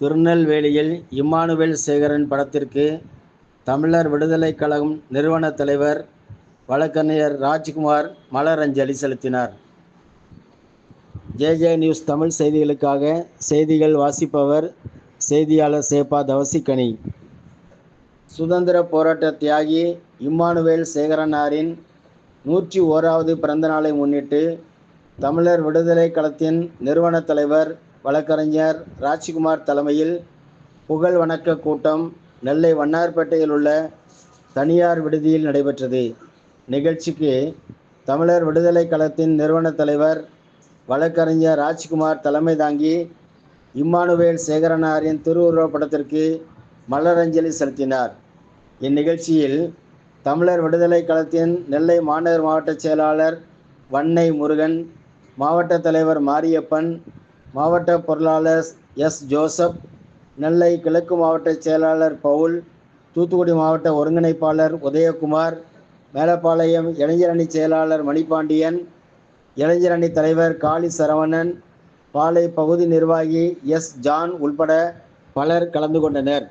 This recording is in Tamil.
திருநெல்வேலியில் இம்மானுவேல் சேகரன் படத்திற்கு தமிழர் விடுதலைக் கழகம் நிறுவனத் தலைவர் வழக்கறிஞர் ராஜ்குமார் மலரஞ்சலி செலுத்தினார். ஜேஜே நியூஸ் தமிழ் செய்திகளுக்காக செய்திகள் வாசிப்பவர் செய்தியாளர் சேப்பா தவசிக்கனி சுதந்திர போராட்ட தியாகி இம்மானுவேல் சேகரனாரின் நூற்றி ஓராவது பிறந்த நாளை முன்னிட்டு தமிழர் விடுதலை களத்தின் நிறுவனத் தலைவர் வழக்கறிஞர் ராஜ்குமார் தலைமையில் புகழ் வணக்க கூட்டம் நெல்லை வண்ணார்பேட்டையில் உள்ள தனியார் விடுதியில் நடைபெற்றது. நிகழ்ச்சிக்கு தமிழர் விடுதலை களத்தின் நிறுவனத் தலைவர் வழக்கறிஞர் ராஜ்குமார் தலைமை தாங்கி இம்மானுவேல் சேகரனாரின் திருவுருவப்படத்திற்கு மலரஞ்சலி செலுத்தினார். இந்நிகழ்ச்சியில் தமிழர் விடுதலை களத்தின் நெல்லை மாநகர் மாவட்ட செயலாளர் வன்னை முருகன் மாவட்ட தலைவர் மாரியப்பன் மாவட்ட பொருளாளர் எஸ். ஜோசப் நெல்லை கிழக்கு மாவட்ட செயலாளர் பவுல் தூத்துக்குடி மாவட்ட ஒருங்கிணைப்பாளர் உதயகுமார் மேலப்பாளையம் இளைஞரணி செயலாளர் மணிபாண்டியன் இளைஞரணி தலைவர் காளி சரவணன் பாளை பகுதி நிர்வாகி எஸ். ஜான் உள்பட பலர் கலந்து கொண்டனர்.